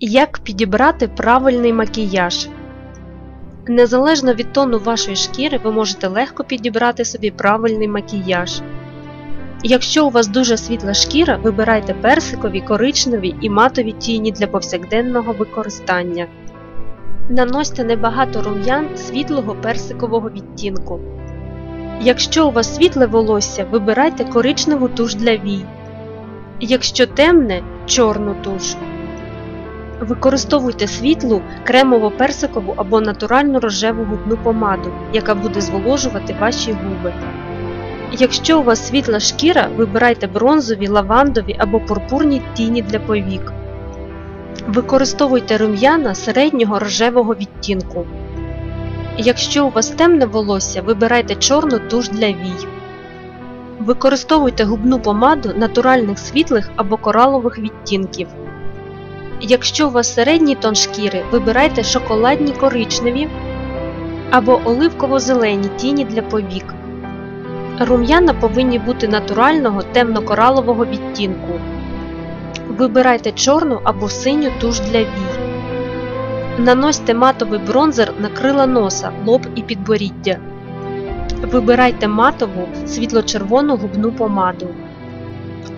Як підібрати правильний макіяж? Незалежно від тону вашої шкіри, ви можете легко підібрати собі правильний макіяж. Якщо у вас дуже світла шкіра, вибирайте персикові, коричневі і матові тіні для повсякденного використання. Наносьте небагато рум'ян світлого персикового відтінку. Якщо у вас світле волосся, вибирайте коричневу туш для вій. Якщо темне чорну туш. Використовуйте світлу, кремово-персикову або натуральну рожеву губну помаду, яка буде зволожувати ваші губи. Якщо у вас світла шкіра, вибирайте бронзові, лавандові або пурпурні тіні для повік. Використовуйте рум'яна середнього рожевого відтінку. Якщо у вас темне волосся, вибирайте чорну туш для вій. Використовуйте губну помаду натуральних світлих або коралових відтінків. Якщо у вас середній тон шкіри, вибирайте шоколадні коричневі або оливково-зелені тіні для повік. Рум'яна повинні бути натурального темно-коралового відтінку. Вибирайте чорну або синю туш для вій. Наносьте матовий бронзер на крила носа, лоб і підборіддя. Вибирайте матову світло-червону губну помаду.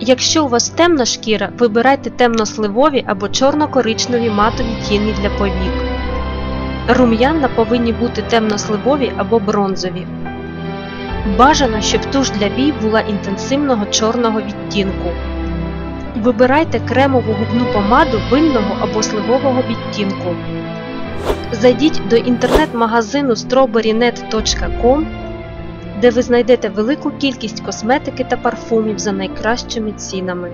Якщо у вас темна шкіра, вибирайте темно-сливові або чорно-коричневі матові тіні для повік. Рум'яна повинні бути темно-сливові або бронзові. Бажано, щоб туш для вій була інтенсивного чорного відтінку. Вибирайте кремову губну помаду винного або сливового відтінку. Зайдіть до інтернет-магазину strawberrynet.com, де ви знайдете велику кількість косметики та парфумів за найкращими цінами.